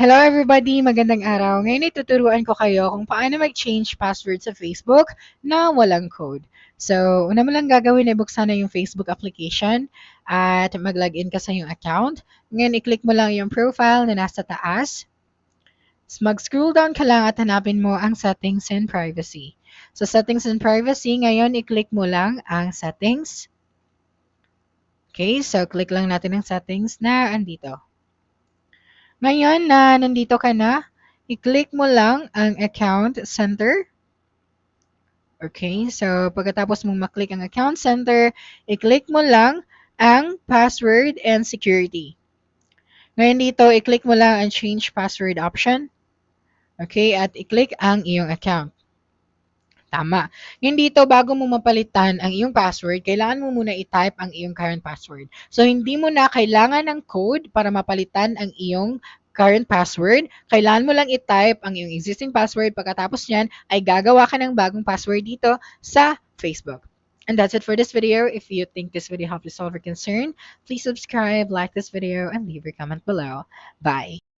Hello everybody! Magandang araw. Ngayon ituturuan ko kayo kung paano mag-change password sa Facebook na walang code. So, una mo lang gagawin ay buksan na yung Facebook application at mag-login ka sa iyong account. Ngayon, i-click mo lang yung profile na nasa taas. Mag-scroll down ka lang at hanapin mo ang settings and privacy. So, settings and privacy, ngayon i-click mo lang ang settings. Okay, so click lang natin ang settings na andito. Ngayon na nandito ka na, i-click mo lang ang account center. Okay, so pagkatapos mong maklik ang account center, i-click mo lang ang password and security. Ngayon dito, i-click mo lang ang change password option. Okay, at i-click ang iyong account. Tama. Ngayon dito, bago mo mapalitan ang iyong password, kailangan mo muna i-type ang iyong current password. So, hindi mo na kailangan ng code para mapalitan ang iyong current password. Kailangan mo lang i-type ang iyong existing password. Pagkatapos niyan, ay gagawa ka ng bagong password dito sa Facebook. And that's it for this video. If you think this video helped you solve your concern, please subscribe, like this video, and leave your comment below. Bye!